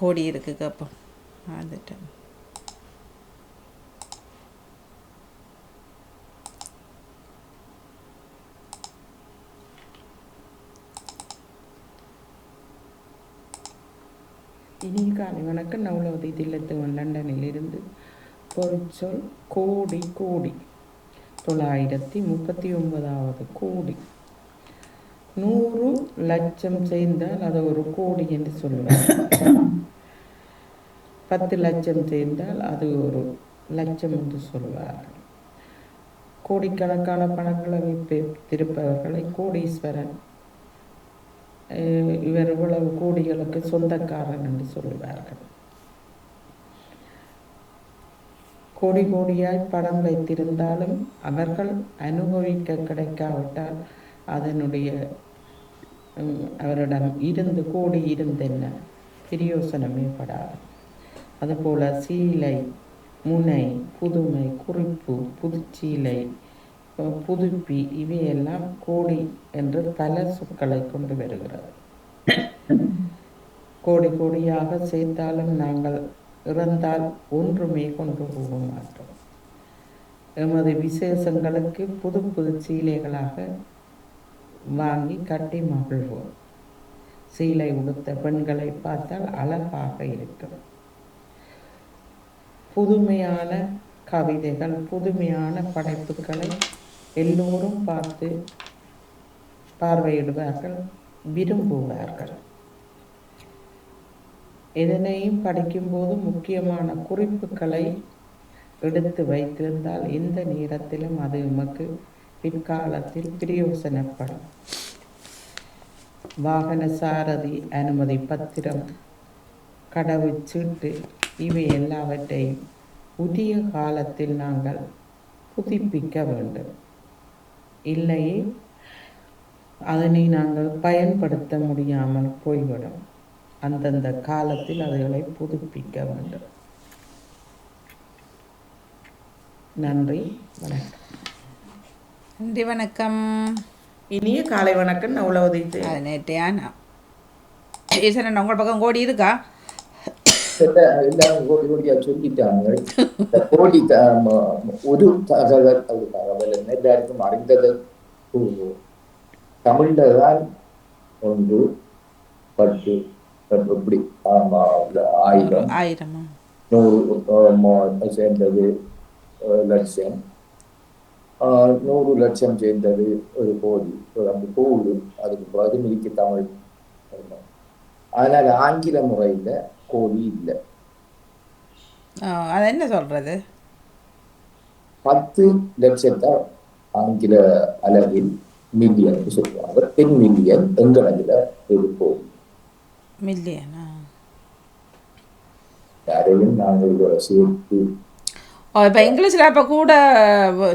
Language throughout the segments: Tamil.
கோடி இருக்கு அப்போ வந்துட்டேன் இனிய காலை வணக்கம். நவலவதி தில்லத்துவன் லண்டனிலிருந்து பொருட்சொல் கோடி கோடி. தொள்ளாயிரத்தி முப்பத்தி ஒன்பதாவது கோடி. நூறு லட்சம் சேர்ந்தால் அதை ஒரு கோடி என்று சொல்லுவார் பத்து லட்சம் சேர்ந்தால் அது ஒரு லட்சம் என்று சொல்வார்கள். கோடிக்கணக்கான பணங்களை வைத்திருப்பவர்களை கோடீஸ்வரன் இவர் இவ்வளவு கோடிகளுக்கு சொந்தக்காரன் என்று சொல்லுவார்கள் கோடி கோடியாய் பணம் வைத்திருந்தாலும் அவர்கள் அனுபவிக்க கிடைக்காவிட்டால் அதனுடைய அவரிடம் இருந்து கோடி இருந்தென்ன? பிரயோசனமே படாது. அதுபோல் சீலை முனை புதுமை குறிப்பு புதுச்சீலை புதுப்பி இவையெல்லாம் கோடி என்று பல சொற்களை கொண்டு வருகிறது. கோடி கோடியாக சேர்த்தாலும் நாங்கள் இறந்தால் ஒன்றுமே கொண்டு போக மாட்டோம். எமது விசேஷங்களுக்கு புது புது சீலைகளாக வாங்கி கட்டி மகிழ்வோம். சீலை உடுத்த பெண்களை பார்த்தால் அழகாக இருக்கிறது புதுமையான கவிதைகள் புதுமையான படைப்புகளை எல்லோரும் பார்த்து பார்வையிடுவார்கள் விரும்புவார்கள். எதனையும் படிக்கும்போது முக்கியமான குறிப்புகளை எடுத்து வைத்திருந்தால் எந்த நேரத்திலும் அது நமக்கு பிற்காலத்தில் பிரயோசனப்படும். வாகன சாரதி அனுமதி பத்திரம் கடவுச்சீட்டு இவை எல்லாவற்றையும் புதிய காலத்தில் நாங்கள் புதுப்பிக்க வேண்டும். இல்லையே அதனை நாங்கள் பயன்படுத்த முடியாமல் போய்விடும். அந்தந்த காலத்தில் அதுகளை புதுப்பிக்க வேண்டும். நன்றி வணக்கம். நன்றி வணக்கம். இனிய காலை வணக்கம். நான் உழவதித்து அது நேற்றையான ஈஸ்வரன் உங்கள் பக்கம் கோடி இருக்கா? எல்லாம் கோடி கோடியா சொல்லிட்டாங்க கோடி ஒரு தகவல் அது தகவல் என்ன எல்லாருக்கும் அறிந்தது தமிழ்ல தான் ஒன்று பத்து ஆமா, இல்ல, ஆயிரம். ஆயிரமா நூறு சேர்ந்தது லட்சம். நூறு லட்சம் சேர்ந்தது ஒரு கோடி ஒரு அந்த கோடு அதுக்கு பதினொலிக்கு தமிழ். ஆனால் ஆங்கில முறையில கோடி இல்லை. ஆ, அது என்ன சொல்கிறது பத்து லட்சத்தை ஆங்கில அளவில் மில்லியன் சொல்லுவாங்க. டென் மில்லியன் எங்களதுல இருக்கும் மில்லியனா யாரையும் நாங்கள் இதோட சேர்த்து. இப்போ இங்கிலீஷில் இப்போ கூட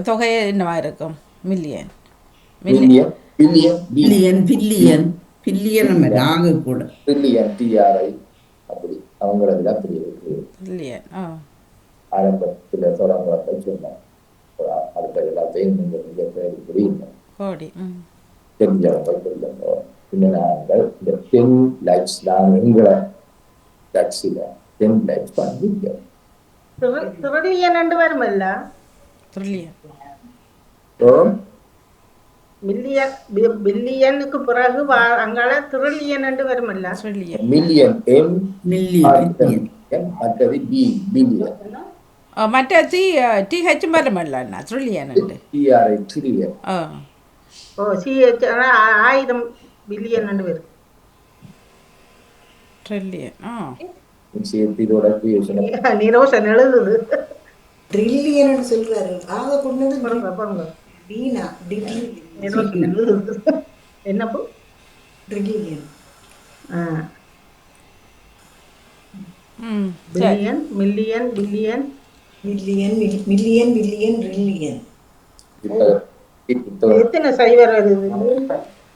தொகை என்னவா இருக்கும்? Million million million billion billion billion billion ஆக கூட. பில்லியன் டிஆர்ஐ அப்படி. அவங்களதுல அப்படி இருக்கு மில்லியன் ஆ ஆரம்பத்துல தொடங்குறத சொன்னேன் அடுத்த எல்லாத்தையும் நீங்க மிக பேர் புரியுங்க கோடி ம் தெரிஞ்சவங்க சொல்லுங்க பின்ன நாங்கள் இந்த டென் லேக்ஸ் தான் எங்களை டாக்ஸில டென் லேக்ஸ் பண்ணிருக்கோம் ത്രില്യൺ ഉണ്ട് വരുമല്ല ட்ரில்லியன் மில்லியன் பில்லியனுக்கு பிறகு அங்கால த்ரில்லியன் என்று வருமல்ல? ட்ரில்லியன். Million M million. மற்றது பி பில்லியன். Trillion trillion. ஆ. ஓ சிஹெச் ஆயிரம் பில்லியன் என்று வரும். ட்ரில்லியன் ஆ. சேர்த்து இதோட கிரியேஷன் நிரோஷன் எழுதுது. ட்ரில்லியன் சொல்றாரு. ஆக கொண்டது பாருங்க, பாருங்க. ம் சரி. Billion million billion million million billion இப்ப எத்தனை சைவர்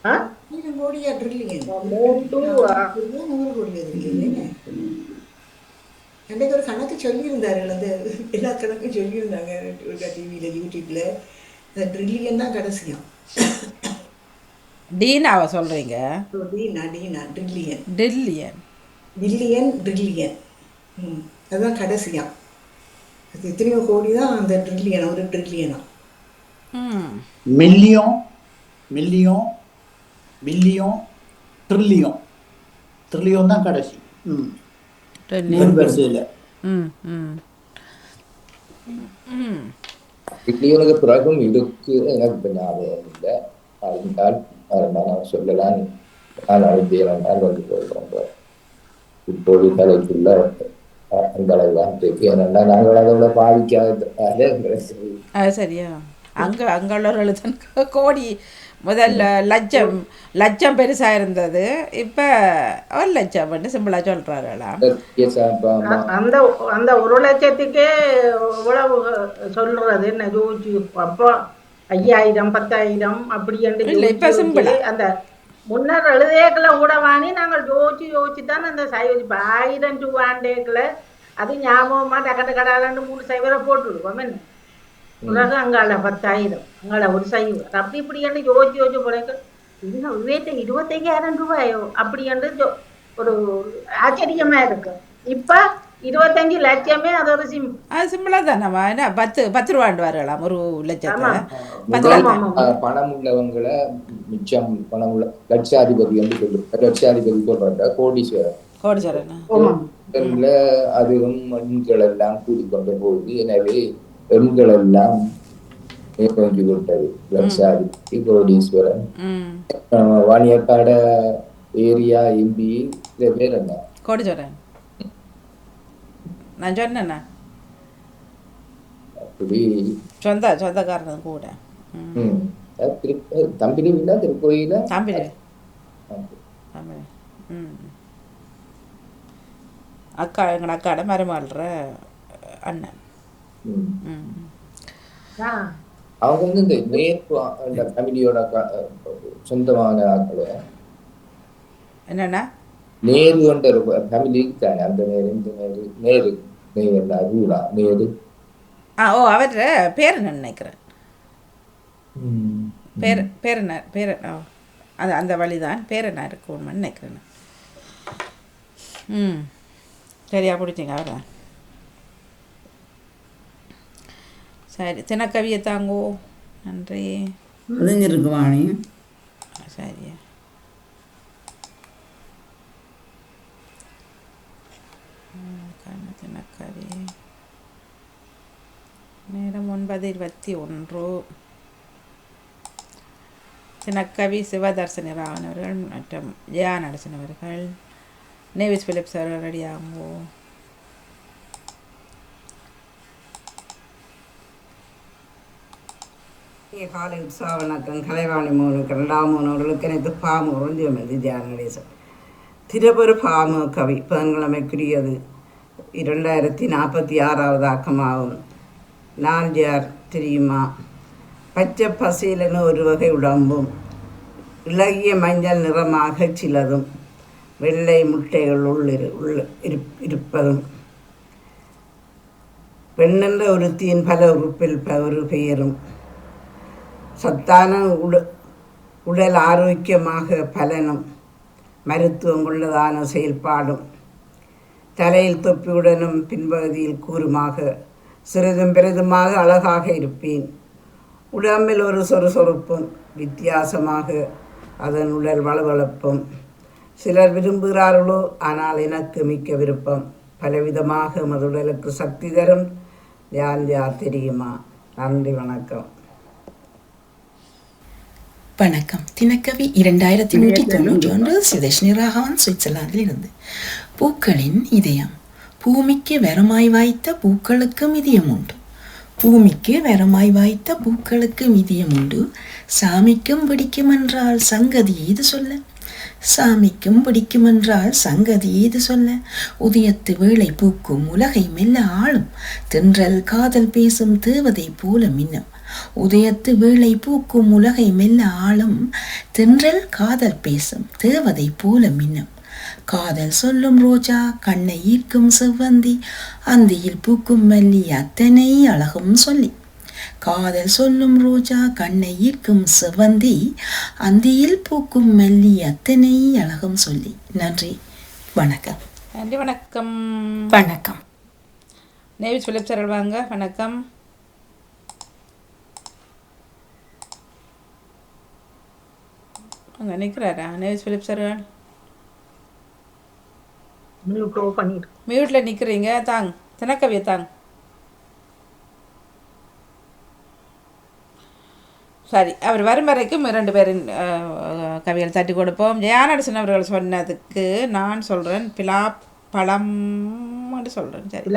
ஆ? ஆயிரம் கோடியா ட்ரில்லியன் நூறு கோடி வருது அன்றைக்கு ஒரு கணக்கு சொல்லியிருந்தாரு அந்த எல்லா கணக்கும் சொல்லியிருந்தாங்க ஒரு டிவியில் யூடியூப்ல அந்த ட்ரில்லியன் தான் கடைசியாம் டீனாவை சொல்கிறீங்க டீனா டீனா ட்ரில்லியன். Trillion billion trillion. ம் அதுதான் கடைசியா. அது எத்தனையோ கோடி தான் அந்த ட்ரில்லியன் ஒரு ட்ரில்லியனா. ம். Million million billion trillion. Trillion தான் கடைசி. ம். ட்ரில்லியன். வரிசையில். ம். ம் ம். பில்லியனுக்கு பிறகும் இருக்கு எனக்கு இப்ப ஞாபகம் இல்லை அறிந்தால் நான் சொல்லலாம் நான் அறிந்தேன் நான் வந்து போகிறோம் இப்போது தலைக்குள்ள அந்த அளவுதான் இருக்கு ஏன்னா நாங்கள் அதை விட பாதிக்காத சரியா அங்க அங்க உள்ளவர்களுக்கு கோடி முதல்ல லட்சம் லட்சம் பெருசாக இருந்தது. இப்போ ஒரு லட்சம் வந்து சிம்பிளாக சொல்கிறார்களாம் அ- அந்த அந்த ஒரு லட்சத்துக்கே இவ்வளவு சொல்றது? என்ன ஜோதிச்சு அப்போ ஐயாயிரம் பத்தாயிரம் அப்படி என்று இப்ப. யோசிச்சு அந்த முன்னர் எழுதேக்களை கூட வாங்கி நாங்கள் யோசிச்சு யோசிச்சு தான் அந்த சைவ இப்போ ஆயிரம் ரூபாண்டேக்கில் அது ஞாபகமா டக்கட்டு கடாலன்னு மூணு சைவரை போட்டுடுவோம் என்ன? பிறகு அங்கால பத்தாயிரம் அங்கால ஒரு சைவர் அப்படி இப்படி என்று யோசிச்சு யோசிச்சு போறேன் இது விவேட்ட இருபத்தையாயிரம் ரூபாயோ அப்படி என்று ஒரு ஆச்சரியமா இருக்கு இப்ப இருபத்தஞ்சு லட்சமே அது ஒரு சிம் அது சிம்பிளாக தானேம்மா என்ன பத்து பத்து ரூபாண்டு வரலாம் ஒரு லட்சத்தை பணம் உள்ளவங்களை மிச்சம் பணம் உள்ள லட்சாதிபதி என்று சொல்லு லட்சாதிபதி சொல்றாங்க கோடீஸ்வரர் கோடீஸ்வரன் அதுவும் எண்கள் எல்லாம் கூடிக்கொண்டு போகுது எனவே எண்கள் எல்லாம் மேற்கொண்டு விட்டது. லட்சாதிபதி கோடீஸ்வரன் வாணியக்காட ஏரியா எம்பி இந்த பேர் என்ன? கோடீஸ்வரன். நான் சொன்னேண்ணா அப்படி. சொந்த சொந்தக்காரன் கூட. அஹ், தம்பிலிவில திருக்கோயில? தம்பி தம்பி ம். அக்கா எங்கள் அக்காட மருமகள அண்ணன். அவங்க வந்து இந்த நேர் அந்த ஃபேமிலியோட சொந்தமான ஆட்களை? என்னண்ணா நேரு கொண்ட ஒரு ஃபேமிலி தானே அந்த நேரு இந்த நேரு நேரு நேரு ரூலா நேரு? ஆ ஓ அவர் பேர் என்ன நினைக்கிறேன். பேர் பேர் என்ன பேர் அது அந்த வழிதான். பேர் என்ன இருக்கும்னு நினைக்கிறேன் நான். ம். சரியா பிடிச்சிங்க அவரை. சரி. தினக்கவியை தாங்கோ. நன்றி. முடிஞ்சிருக்கு வாணி. சரியா தினக்கவி. நேரம் ஒன்பது இருபத்தி ஒன்று. தினக்கவி சிவதர்சனி ராவன் அவர்கள் மற்றும் ஜெயா நடசன் அவர்கள் நேவிஸ் பிலிப்ஸ் அவர்கள் ரெடியாகுங்கோ காலை உற்சாக வணக்கம் கலைவாணி மோனுக்கு ரெண்டாம் மோனவர்களுக்கு எனக்கு பாமு உறஞ்சியம் என்று ஜானகணேசன் திரபுர பாமு கவி புதன்கிழமைக்குரியது இரண்டாயிரத்தி நாற்பத்தி ஆறாவது ஆக்கமாகும். நான் யார் தெரியுமா? பச்சை பசேலென ஒரு வகை உடம்பும் இளகிய மஞ்சள் நிறமாக சிலதும் வெள்ளை முட்டைகள் உள்ளிரு உள்ள இருப்பதும். பெண்ணென்ற ஒருத்தியின் பல உறுப்பில் ஒரு பெயரும் சத்தான உட உடல் ஆரோக்கியமாக பலனும் மருத்துவம் உள்ளதான செயல்பாடும் தலையில் தொப்பியுடனும் பின்பகுதியில் கூறுமாக சிறிதும் பெரிதுமாக அழகாக இருப்பேன். உடம்பில் ஒரு சொறுசொறுப்பும் வித்தியாசமாக அதன் உடல் வளவளப்பும். சிலர் விரும்புகிறார்களோ ஆனால் எனக்கு மிக்க விருப்பம். பலவிதமாக மது உடலுக்கு சக்தி தரும். யார் யார் தெரியுமா? நன்றி வணக்கம். வணக்கம். தினக்கவி இரண்டாயிரத்தி நூற்றி தொண்ணூற்றி ஒன்று சுதேஷ்னி ராகவன் சுவிட்சர்லாந்தில் இருந்து. பூக்களின் இதயம். பூமிக்கு வரமாய் வாய்த்த பூக்களுக்கும் இதயம் உண்டு பூமிக்கு வரமாய் வாய்த்த பூக்களுக்கும் இதயம் உண்டு சாமிக்கும் பிடிக்குமென்றால் சங்கதி ஏது சொல்ல. சாமிக்கும் பிடிக்குமென்றால் சங்கதி ஏது சொல்ல. உதயத்து வேளை பூக்கும் உலகை மெல்ல ஆளும். தென்றல் காதல் பேசும் தேவதை போல மின்னும். உதயத்து வேளை பூக்கும் உலகை மெல்ல ஆளும் தென்றல் காதல் பேசும் தேவதை போல மின்னும். காதல் சொல்லும் ரோஜா கண்ணை ஈர்க்கும் செவ்வந்தி அந்தியில் பூக்கும் மல்லி அத்தனை அழகும் சொல்லி. காதல் சொல்லும் ரோஜா கண்ணை ஈர்க்கும் செவ்வந்தி அந்தியில் பூக்கும் மல்லி அத்தனை அழகும் சொல்லி. நன்றி வணக்கம். நன்றி வணக்கம். வணக்கம். நேவிஸ் பிலிப் சார் வாங்க வணக்கம். அங்கே நிற்கிறாரா நேவிஸ் பிலிப் சார் மியூட்டில் நிற்கிறீங்க தாங்க தினக்கவியை தாங்க சரி அவர் வரும் வரைக்கும் ரெண்டு பேரின் கவிகள் தட்டி கொடுப்போம். ஜெயானடசன் அவர்கள் சொன்னதுக்கு நான் சொல்கிறேன் பிலா பழம்னு சொல்கிறேன் சரி.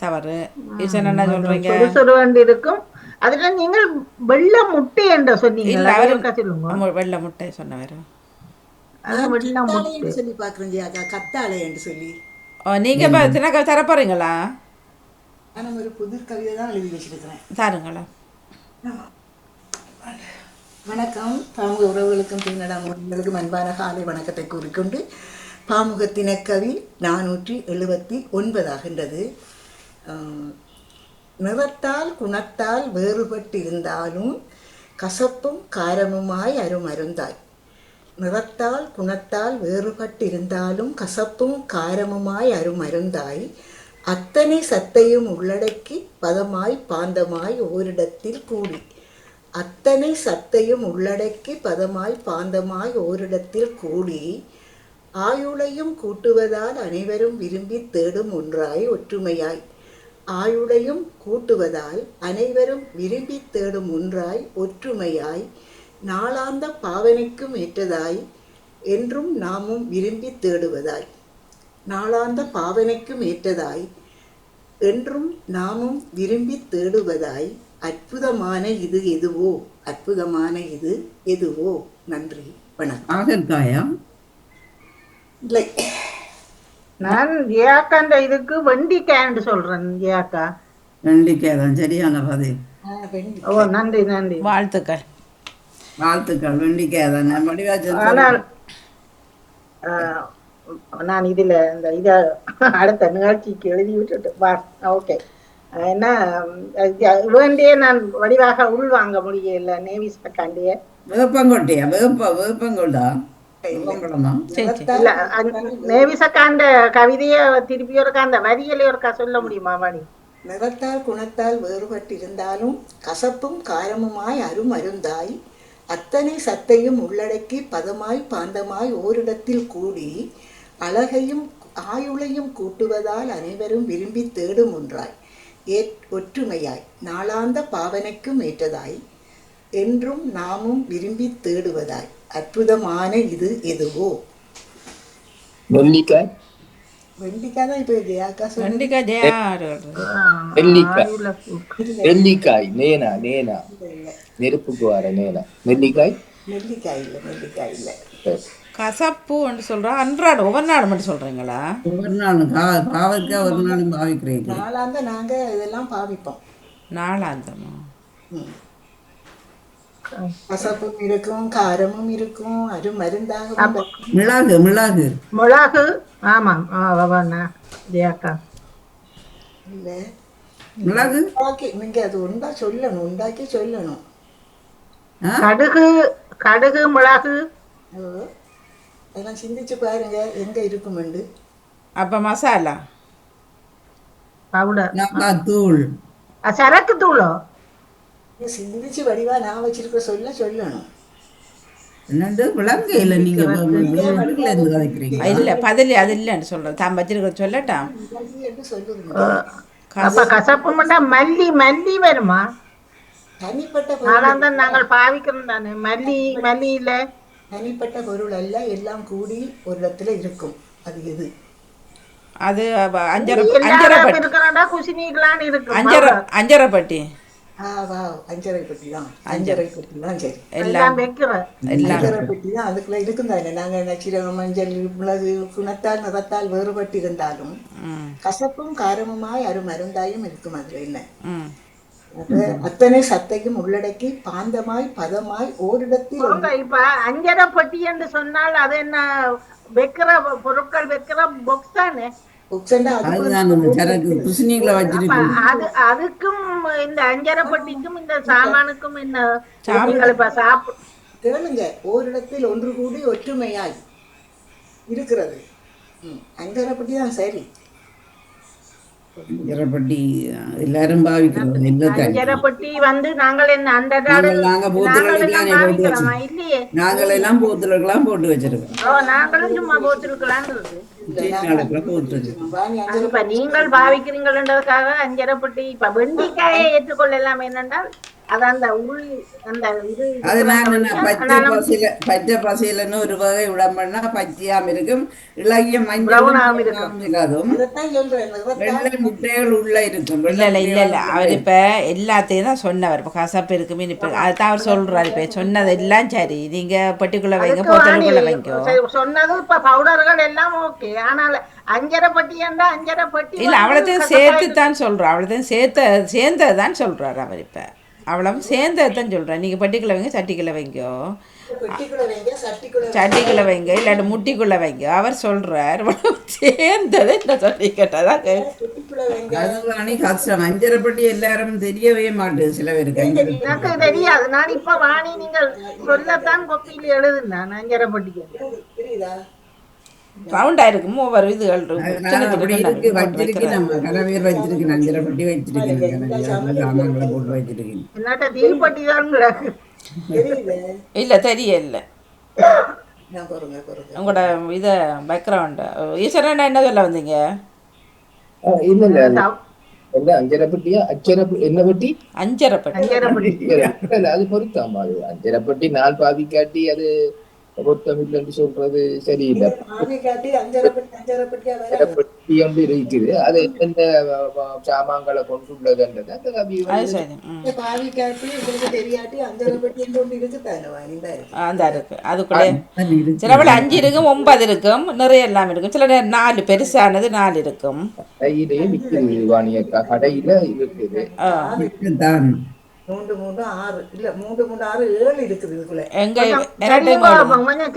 தவறு. என்ன சொல்கிறீங்க இருக்கும். அதுல நீங்கள் வெள்ளை முட்டை என்ற சொன்னீங்க வெள்ளை முட்டை சொன்னவர். சொல்லி பார்க்குறேன் ஜியாக்கா கத்தாழை என்று சொல்லி. தினக்கவி தர போகிறீங்களா நான் ஒரு புதிர் கவிதை தான் எழுதி வச்சிருக்கிறேன். தாருங்களா. வணக்கம். பாமுக உறவுகளுக்கும் பின்னடா உறவுகளுக்கும் அன்பான காலை வணக்கத்தை கூறிக்கொண்டு பாமுகத்தின கவி நானூற்றி எழுபத்தி ஒன்பதாகின்றது ஆஹ், நிறத்தால் குணத்தால் வேறுபட்டிருந்தாலும் கசப்பும் காரமுமாய் அருமருந்தாய். நிறத்தால் குணத்தால் வேறுபட்டிருந்தாலும் கசப்பும் காரமுமாய் அருமருந்தாய். அத்தனை சத்தையும் உள்ளடக்கி பதமாய் பாந்தமாய் ஓரிடத்தில் கூடி. அத்தனை சத்தையும் உள்ளடக்கி பதமாய் பாந்தமாய் ஓரிடத்தில் கூடி. ஆயுளையும் கூட்டுவதால் அனைவரும் விரும்பி தேடும் ஒன்றாய் ஒற்றுமையாய். ஆயுளையும் கூட்டுவதால் அனைவரும் விரும்பி தேடும் ஒன்றாய் ஒற்றுமையாய் நாளாந்த பாவனைக்கும் ஏற்றதாய் என்றும் நாமும் விரும்பி தேடுவதாய். நாளாந்த பாவனைக்கும் ஏற்றதாய் என்றும் நாமும் விரும்பி தேடுவதாய். அற்புதமான இது எதுவோ? அற்புதமான இது எதுவோ? நன்றி. வணக்கம். இல்லை. நான் ஜியாக்கான்ற இதுக்கு வெண்டிக்காய்ன்னு சொல்றேன் ஜியாக்கா வெண்டிக்காய் தான் சரியான பதில். ஓ நன்றி நன்றி. வாழ்த்துக்கள். வாழ்த்துக்கள் வெண்டிக்காய் தான். நான் வடிவாச்சன் ஆனால் ஆஹ், நான் இதுல இந்த இத அடுத்த நிகழ்ச்சிக்கு எழுதி விட்டுட்டு வா. ஓகே. என்ன வேண்டியே நான் வடிவாக உள் வாங்க முடியல நேவி சக்காண்டிய வேப்பங்கொட்டையா? வேப்ப வேப்பங்கொண்டா சக்காண்ட கவிதைய திருப்பி ஒருக்கா அந்த வரியில ஒருக்கா சொல்ல முடியுமா மணி நிறத்தால் குணத்தால் வேறுபட்டிருந்தாலும் கசப்பும் காரமுமாய் அருமருந்தாய் அத்தனை சத்தையும் உள்ளடக்கி பதமாய் பாந்தமாய் ஓரிடத்தில் கூடி அழகையும் ஆயுளையும் கூட்டுவதால் அனைவரும் விரும்பி தேடும் ஒன்றாய் ஏற் ஒற்றுமையாய் நாளாந்த பாவனைக்கும் ஏற்றதாய் என்றும் நாமும் விரும்பி தேடுவதாய் அற்புதமான இது எதுவோ? நெல்லிக்காய் வெண்டிக்காய் தான் இப்போ ஜெயாக்கா வெண்டிக்காய் ஜெயா கூட்டு. நெல்லிக்காய் நேனா நேனா? நெருப்புக்கு வர நேனா? நெல்லிக்காய் நெல்லிக்காய் இல்லை நெல்லிக்காய் இல்லை. சரி. கசப்புன்னு சொல்கிறோம் அன்றாட ஒவ்வொரு நாடு மட்டும் சொல்கிறீங்களா ஒரு நாளும். கா பாவற்காய் ஒரு நாளும் பாவிக்கிறீங்க. நாளாந்த நாங்கள் இதெல்லாம் பாவிப்போம். நாளாந்தமா? கசப்பும் இருக்கும் காரமும் இருக்கும் அது மருந்தாகவும் மிளகு மிளகு. மிளகு? ஆமாம். ஜெயாக்கா இல்லை. மிளகு? உண்டாக்கி நீங்க அது உண்டா சொல்லணும் உண்டாக்கி சொல்லணும்? கடுகு கடுகு மிளகு. அதெல்லாம் சிந்திச்சு பாருங்க எங்க இருக்குமெண்டு அப்போ மசாலா? பவுடர். தூள். சரக்கு தூளோ? சிந்திச்சு வடிவா நான் வச்சிருக்க சொல்ல சொல்லணும். என்னண்டு? விளங்க இல்லை நீங்க வீட்டுல இருந்து கதைக்கிறீங்க. இல்லை பதில் அது இல்லைன்னு சொல்கிறேன் தான் வச்சிருக்க சொல்லட்டாம் நன்றி என்று சொல்லுங்க. அப்ப கசப்பு. மட்டும் மல்லி மல்லி வருமா தனிப்பட்ட பொருள். நாலாம் தான் நாங்கள் பாவிக்கிறோம் தானே. மல்லி மல்லி இல்ல தனிப்பட்ட பொருள் அல்ல எல்லாம் கூடி ஒரு இடத்துல இருக்கும். அது எது? அது அஞ்சரை குசினிக்கலான்னு இருக்கு. அஞ்சரை அஞ்சரைப்பட்டி. ஆ வா அஞ்சரை பெட்டி தான் அஞ்சரை பெட்டி தான் சரி. எல்லாம் அஞ்சரை பெட்டி தான் அதுக்குள்ள இருக்கும் தானே. நாங்கள் நச்சீரகம் மஞ்சள் மிளகு குணத்தால் நிறத்தால் வேறுபட்டு இருந்தாலும் கசப்பும் காரமுமாய் அரு மருந்தாயும் இருக்கும் அதுல என்ன? அத்தனை சத்தையும் உள்ளடக்கி பாந்தமாய் பதமாய் ஓரிடத்தில் இப்ப அஞ்சரை பெட்டி என்று சொன்னால் அது என்ன வைக்கிற பொருட்கள் வைக்கிற பொக்ஸ் தானே? அதுக்கும் இந்த அஞ்சரை பெட்டிக்கும் இந்த சாமானுக்கும் சாப்பிடு. கேளுங்க ஓரிடத்தில் ஒன்று கூடி ஒற்றுமையாய் இருக்கிறது. அஞ்சரைப்பட்டி தான் சரி. இறப்பட்டி எல்லாரும் பாவிக்கிறது அஞ்சரைப்பட்டி வந்து நாங்கள் என்ன அந்த நாங்கள் நாங்க போத்துல நாங்கள் எல்லாம் தானே போட்டு பாவிக்கிறோமா? வச்சு இல்லையே. நாங்கள் எல்லாம் போத்துலக்கெல்லாம் போட்டு வச்சிருக்கோம். நாங்களும் சும்மா போட்டு வச்சிருக்கோம் வாணி அது இப்ப நீங்கள் பாவிக்கிறீங்கன்றதுக்காக அஞ்சரைப்பட்டி இப்ப வெண்டிக்காயை ஏற்றுக்கொள்ளலாம் என்னென்றால் அது அந்த உள் அந்த இது அது நான் என்ன பச்சை ஒரு வகை பண்ணா பச்சையாம் இருக்கும். இளகிய மஞ்சள் வெள்ளை முட்டைகள் உள்ள இருக்கும். இல்லை இல்லை இல்லை இல்லை. அவர் இப்போ எல்லாத்தையும் தான் சொன்னவர். இப்போ கசப்பு இருக்கு மீன் இப்போ அதுதான் அவர் சொல்கிறார் இப்போ சொன்னது எல்லாம் சரி. நீங்கள் பெட்டிக்குள்ளே வைங்க போத்தலுக்குள்ளே வைங்க. சரி, சொன்னது இப்ப பவுடர்கள் எல்லாம் ஓகே ஆனால் அஞ்சரை பட்டி என்றா அஞ்சரை பட்டி இல்லை அவ்வளோத்தையும். சேர்த்து தான் சொல்கிறோம் அவ்வளோத்தையும் சேர்த்த சேர்ந்தது தான் சொல்கிறார் அவர் இப்போ. அவ்வளவு சேர்ந்தது தான் சொல்கிறேன் நீங்கள் பெட்டிக்குள்ளே வைங்க சட்டிக்குள்ளே வைங்கோ. பெட்டிக்குள்ள வைங்க சட்டிக்குள்ள சட்டிக்குள்ளே வைங்க இல்லாட்டி முட்டிக்குள்ளே வைங்க. அவர் சொல்கிறார் சேர்ந்தது என்ன சொல்லி கேட்டதான் பெட்டிக்குள்ள வைங்க. அதுதானே கஷ்டம் அஞ்சரைப்பட்டி எல்லாரும் தெரியவே மாட்டேது சில பேருக்கு. எனக்கு தெரியாது. நான் இப்ப வாணி நீங்கள் சொல்லத்தான் கொப்பியில் எழுதுனேன் அஞ்சரை பட்டிக்கு தெரியுதா ரவுண்டாக இருக்கும். ஒவ்வொரு இதுகள் இருக்கு. போட்டு வச்சிருக்கு. நம்ம. பேர் வச்சிருக்கு அஞ்சரைப்பட்டி வச்சிருக்கேன். சாமான்களை போட்டு வச்சிருக்கேன். கிடக்கு தெரியுது இல்லை தெரியல. உங்களோட இதை பேக்ரவுண்டு ஈஸ்வரன் என்ன சொல்ல வந்தீங்க? இல்ல இல்ல என்ன அஞ்சரை பெட்டியா அச்சரை பெ- என்ன பெட்டி? அஞ்சரைப்பட்டி. பட்டி அது பொருத்தாமா? அது அஞ்சரை பெட்டி நான் பாதிக்காட்டி அது பொருத்தம் இல்லைன்னு சொல்றது சரியில்லை. பெட்டி இருக்குது அது எந்தெந்த சாமான்களை என்று தான் இருக்கு. அந்த. சிலவில் அஞ்சு இருக்கும் ஒன்பது இருக்கும் நிறைய எல்லாம் இருக்கும். சில நேரம் நாலு பெருசானது நாலு இருக்கும். கடையிலேயே விற்குது வாணியக்கா கடையில இருக்குது. மூன்று மூன்று ஆறு. இல்ல மூன்று மூன்று ஆறு ஏழு இருக்குது இதுக்குள்ள. எங்க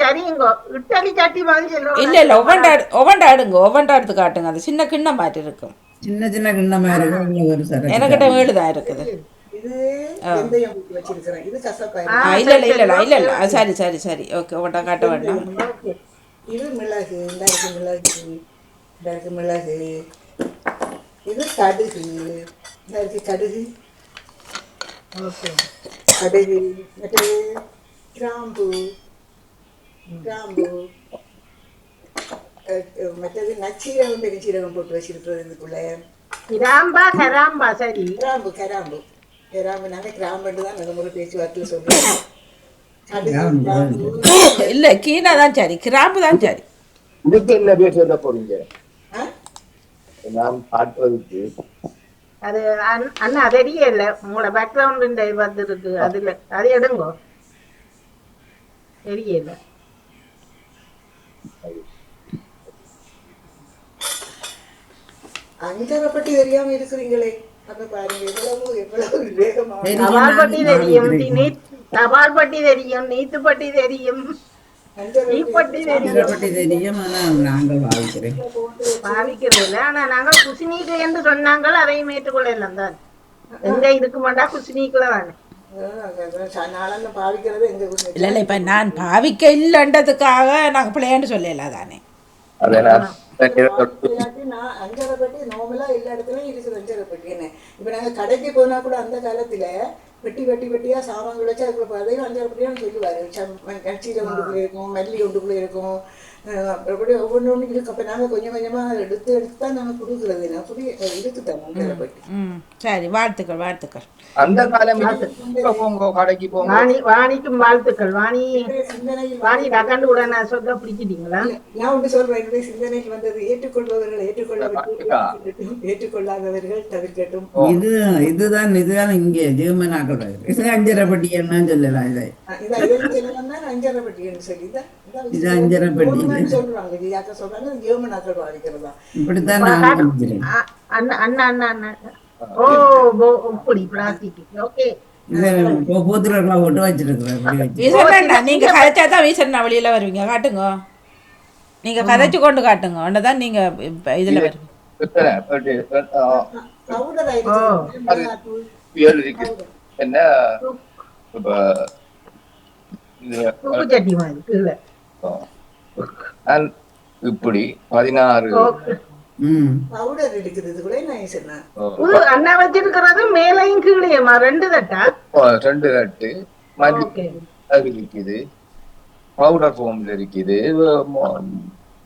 சரிங்கோ இட்டலி சட்டி மாதிரி இல்லை இல்லை ஒவ்வொண்டா ஒவ்வொண்டா எடுங்க ஒவ்வொண்டா எடுத்து காட்டுங்க. அது சின்ன கிண்ணம் மாதிரி இருக்கும். சின்ன சின்ன கிண்ணமா இருக்கு அதுல ஒரு சரக்கு. எனக்கிட்ட வீடு தான் இருக்குது இல்லை இல்லை இல்லை இல்லை இல்லை. சரி சரி சரி. ஓகே ஒவ்வொன்றா காட்ட வேண்டாம். ஓகே. இது மிளகு இந்த இருக்கு மிளகு இந்த இருக்கு மிளகு. இது கடுகு இந்த இருக்கு கடுகு. ஓகே கடுகு மற்றது கிராம்பு கிராம்பு மற்றது நச்சீரகம் பெருச்சீரகம் போட்டு வச்சிருக்கிறது இதுக்குள்ள கிராம்பா கராம்பா சரி கிராம்பு கராம்பு கிராம்பு நாங்கள் கிராம்புன்னு தான் நாங்கள் ஒரு பேச்சுவார்த்தையில் கடுகு கிராம்பு இல்லை கீழே தான் சரி கிராம்பு தான் சரி இதுக்கு என்ன பேர் சொல்ல போறீங்க நான் காட்டுறதுக்கு அது அண்ண- அண்ணா தெரியல. உங்களோட பேக்ரவுண்ட் இந்த வந்து இருக்கு அதுல. அது எடுங்கோ. தெரியல. அஞ்சரை பற்றி தெரியாம இருக்கிறீங்களே. அப்ப பாருங்க எவ்வளவு எவ்வளவு வேகமா தபால் பட்டி தெரியும் தபால் பட்டி தெரியும் நீத்து பட்டி தெரியும். தீப்பட்டி தெரியும். அஞ்சரைப்பட்டி தெரியும். ஆனா நாங்கள் வாழ்க்கிறேன் பாவிக்கிறது இல்லை ஆனா நாங்கள் குசினீக்கு என்று சொன்னாங்கள் அதையும் ஏற்றுக்கொள்ளலாம் தான். எங்க இருக்க மாட்டா குசினீக்குள்ள தானே பாவிக்கிறது இல்லை இல்லை இப்போ நான் பாவிக்க இல்லைன்றதுக்காக நாங்கள் பிள்ளையாண்டு சொல்லல தானே அஞ்சரை பெட்டி நார்மலா எல்லா இடத்துலயும் இருக்குது அஞ்சரை பெட்டின்னு இப்ப நாங்க கடைக்கு போனா கூட அந்த காலத்துல வெட்டி வெட்டி வெட்டியாக சாமான்கள் வச்சு அதுக்குள்ள அதையும் அஞ்சாறு பெட்டியான்னு சொல்லுவாரு கட்சியில் ஒன்றுக்குள்ளே இருக்கும் மல்லி ஒன்றுக்குள்ளே இருக்கும் அப்படி ஒவ்வொன்று ஒன்று இருக்கு அப்ப நாங்க கொஞ்சம் கொஞ்சமா எடுத்து எடுத்து தான் நாங்க கொடுக்குறது நான் புடி இருக்குதான் அஞ்சரை பெட்டி ம் சரி வாழ்த்துக்கள் வாழ்த்துக்கள் அந்த காலம் கடைக்கு போங்க வாணி வாணிக்கும் வாழ்த்துக்கள் வாணி சிந்தனையில் வாணி டக்காண்டு கூட நான் சொல்ல பிடிச்சிட்டீங்களா நான் ஒன்று சொல்றேன் என்னுடைய சிந்தனைக்கு வந்தது ஏற்றுக்கொள்பவர்கள் ஏற்றுக்கொள்ள ஏற்றுக்கொள்ளாதவர்கள் தவிர்க்கட்டும் இது இதுதான் இதுதான் இங்கே ஜெர்மனாக்கள். இது அஞ்சரைப்பட்டி என்ன சொல்லலாம் இதை அஞ்சரை பெட்டின்னு சொல்லி இதான் இதான் இது இப்படித்தான் நான் அண்ணா அண்ணா அண்ணா ஓ இப்படி பிளாஸ்டிக் ஓகே வச்சிருக்கிறேன் கதைச்சா தான் வீசண்ணா வெளியில் வருவீங்க காட்டுங்க நீங்கள் கதைச்சு கொண்டு காட்டுங்க ஒன்று தான் நீங்கள் இப்போ இதில் வருவீங்க என்ன நான் இப்படி பதினாறு பவுடர் எடுக்கிறது கூட நான் சொன்னேன் புது அண்ணா வச்சிருக்கிறது மேலையும் கீழேயுமா? ரெண்டு தட்டா? ரெண்டு தட்டு. மல்லி இருக்குது. பவுடர் ஃபார்ம்ல இருக்குது.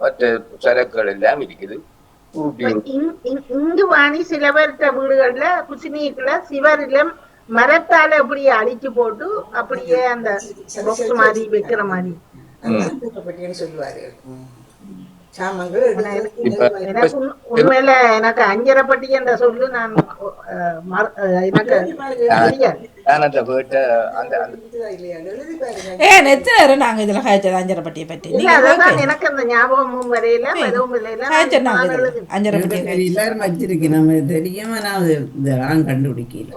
மற்ற சரக்குகள் எல்லாம் இருக்குது. இங்கு வாணி சில பேர்கிட்ட வீடுகள்ல குசினிக்குள்ள சிவரில மரத்தால அப்படியே அடிச்சு போட்டு அப்படியே அந்த மாதிரி வைக்கிற மாதிரி. பட்டியன்னு சொல்லுவாரு. சாமங்கள் எடுத்து இப்ப எனக்கு உண்- உண்மையில எனக்கு அஞ்சரைப்பட்டி என்ற சொல்லு நான் எனக்கு தெரியாது. நான் அந்த வீட்டை அந்த ஏன் எத்தனை நேரம் நாங்கள் இதில் காய்ச்சது அஞ்சரைப்பட்டியை பற்றி. எனக்கு அந்த ஞாபகமும் வரையில? காய்ச்சல் எல்லாரும் வச்சிருக்கேன் நம்ம தெரியாம நான் அது இதெல்லாம் கண்டுபிடிக்கல.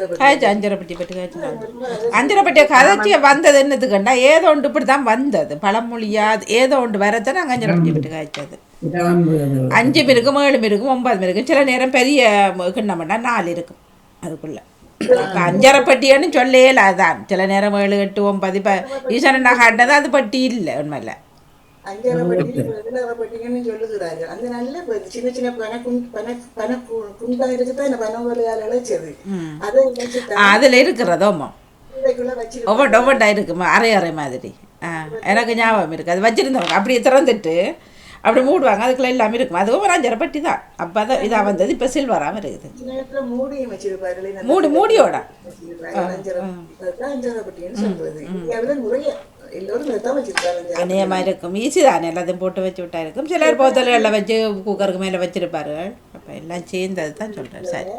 பட்டி காய்ச்சி அஞ்சரைப்பட்டி பற்றி காய்ச்சி அஞ்சரைப்பட்டியை கதைச்சி வந்தது என்னத்துக்குண்டா ஏதோ ஒன்று இப்படி தான் வந்தது. பழமொழியா ஏதோ ஒன்று வரத்தை நாங்கள் அஞ்சரைப்பட்டி பற்றி காய்ச்சது அஞ்சு இருக்கும் ஏழு இருக்கும் ஒன்பது இருக்கும் சில நேரம் பெரிய கிண்ணம்னா நாலு இருக்கும் அதுக்குள்ள. இப்ப அஞ்சரை பட்டியன்னு சொல்லையே அதான். சில நேரம் ஏழு எட்டு ஒன்பது இப்போ ஈஸ்வரன் நான் காட்டினது அது பட்டி இல்லை உண்மையில. அஞ்சரை பட்டி பதினாறு பட்டிங்கன்னு சொல்லுகிறாரு அந்த நல்ல ப- சின்ன சின்ன பன பன கு- குண்டா இருக்குதான் இந்த பன வலையால் இழைச்சது அதை இழைச்சிட்டா அதில் இருக்கிறதோமோ இருக்குமா அரை அரை மாதிரி. எனக்கு ஞாபகம் இருக்குது அது வச்சுருந்தவங்க அப்படியே திறந்துட்டு அப்படி மூடுவாங்க. அதுக்குள்ள எல்லாமே இருக்கும். அதுவும் ஒரு அஞ்சரை பட்டி தான். அப்போ தான் இதாக வந்தது இப்போ சில்வராகவும் இருக்குது மூடி மூடியோட. அநேகமாக இருக்கும் ஈஸி தானே எல்லாத்தையும் போட்டு வச்சு விட்டா இருக்கும். சிலர் போத்தல்களில் வச்சு குக்கருக்கு மேலே வச்சிருப்பாரு. அப்போ எல்லாம் சேர்ந்தது தான் சொல்கிறேன் சரி.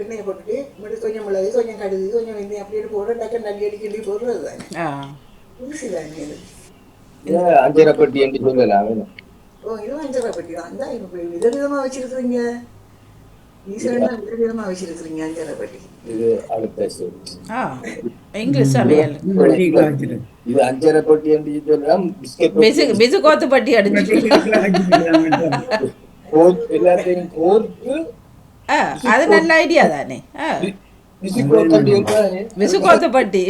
எண்ணெயை போட்டுட்டு கொஞ்சம் மிளகு கொஞ்சம் கடுகு கொஞ்சம் வெந்தயம் அப்படியே போட்டு டக்கு நல்லி அடி கிள்ளி போடுறது தானே. தானே அஞ்சரை பெட்டி என்று சொல்லலாம் ஓ இதுவும் அஞ்சரை பட்டி தான் இந்த இப்போ விதவிதமா வச்சிருக்கிறீங்க. ஈஸ்வரனா விதவிதமா வச்சிருக்கிறீங்க அஞ்சரை பட்டி. இது அடுத்த இங்கிலீஷ் வச்சிருக்கு இது அஞ்சரை பெட்டி என்று சொல்லலாம் பிஸ்கெட் பிசு கோத்து பட்டி அடிச்சு. கோர்த்து எல்லாத்தையும் கோர்த்து ஆ அது நல்ல ஐடியா தானே. ஆ பிஸ்கெட் பட்டி என்றால் பிசு கோத்து பட்டி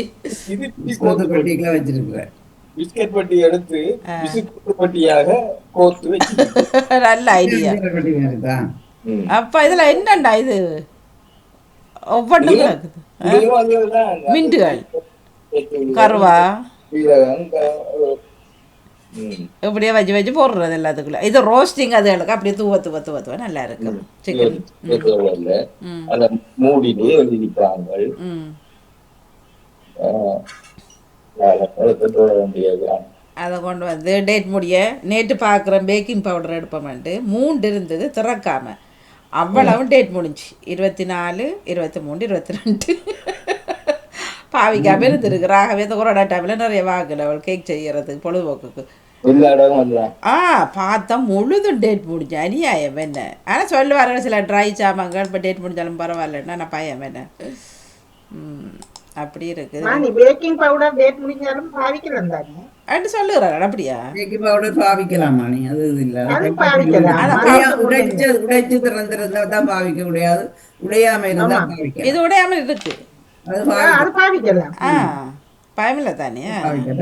இது கோத்து பிஸ்கெட் பட்டி பட்டிகளை வச்சிருக்கிறேன். பிஸ்கெட் பட்டி எடுத்து பிஸ்கெட் பட்டியாக கோர்த்து வச்சு நல்ல ஐடியா. பட்டி மாதிரி தான் அப்போ இதில் என்னண்டா இது? ஒவ்வொன்றும் இருக்குது. இதுவும் அதுதான். மின்ட்டுகள். கருவா. இப்படியே வச்சு வச்சு போடுறது எல்லாத்துக்குள்ள. இது ரோஸ்டிங் அதுகளுக்கு அப்படியே தூவ தூவ தூவ தூவ நல்லா இருக்கும் சிக்கன். அந்த மூடிலே எழுதிப்பாங்க ம். வேண்டியது அதை கொண்டு வந்து டேட் முடிய நேற்று பார்க்குறேன் பேக்கிங் பவுடர் எடுப்போம்ட்டு மூண்டு இருந்தது திறக்காம. அவ்வளவும் டேட் முடிஞ்சு. இருபத்தி நாலு இருபத்தி மூணு இருபத்தி ரெண்டு பாவிக்காம இருந்திருக்கு. ராகவே இந்த கொரோனா டைமில் நிறைய வாங்கல அவள் கேக் செய்யறதுக்கு பொழுதுபோக்குக்கு. ஆ பார்த்தா முழுதும் டேட் முடிஞ்சு அநியாயம் என்ன? ஆனால் சொல்லுவார்கள் சில ட்ரை சாமான்கள் இப்போ டேட் முடிஞ்சாலும் பரவாயில்லன்னா நான் பயம் என்ன? அப்படி இருக்குது. பேக்கிங் பவுடர் டேட் முடிஞ்சாலும் பாவிக்கலாம் தானே. அப்படி சொல்லுகிறாள் அப்படியா? பேக்கிங் பவுடர் பாவிக்கலாமா நீ? அது உடைச்சு உடைச்சு திறந்திருந்தா தான் பாவிக்க முடியாது. உடையாம இருந்தா பாவிக்கலாம். இது உடையாமல் இருக்கு. பாவிக்க அது பாவிக்கலாம் ஆ. பயமில்லை தானே.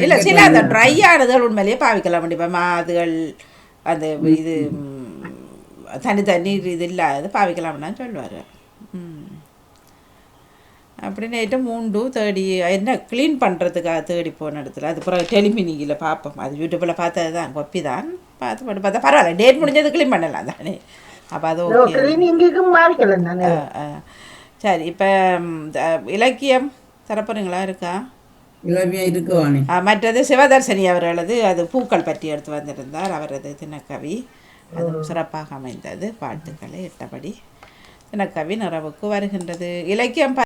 இல்லை சில அந்த ட்ரை ஆனதுகள் உண்மையிலேயே பாவிக்கலாம். இப்போ மாதுகள் அந்த இது தனி தண்ணி இது இல்லாதது பாவிக்கலாம்னா சொல்லுவார். ம். அப்படி நேற்று மூண்டு தேடி என்ன க்ளீன் பண்ணுறதுக்காக தேடி போன இடத்துல. அது பிறகு டெலிமினிங்கில் பார்ப்போம். அது யூடியூப்பில் பார்த்தது தான் கொப்பி தான் பார்த்து போட்டு பார்த்தா பரவாயில்ல டேட் முடிஞ்சது க்ளீன் பண்ணலாம் தானே. அப்போ அது ஓகே. சரி இப்போ இலக்கியம் தரப்போறீங்களா இருக்கா? மற்றது சிவதர்சனி அவர்களது அது பூக்கள் பற்றி எடுத்து வந்திருந்தார். அவரது தினக்கவி. அதுவும் சிறப்பாக அமைந்தது. வாழ்த்துக்களை இட்டபடி தினக்கவி நிறைவுக்கு வருகின்றது. இலக்கியம்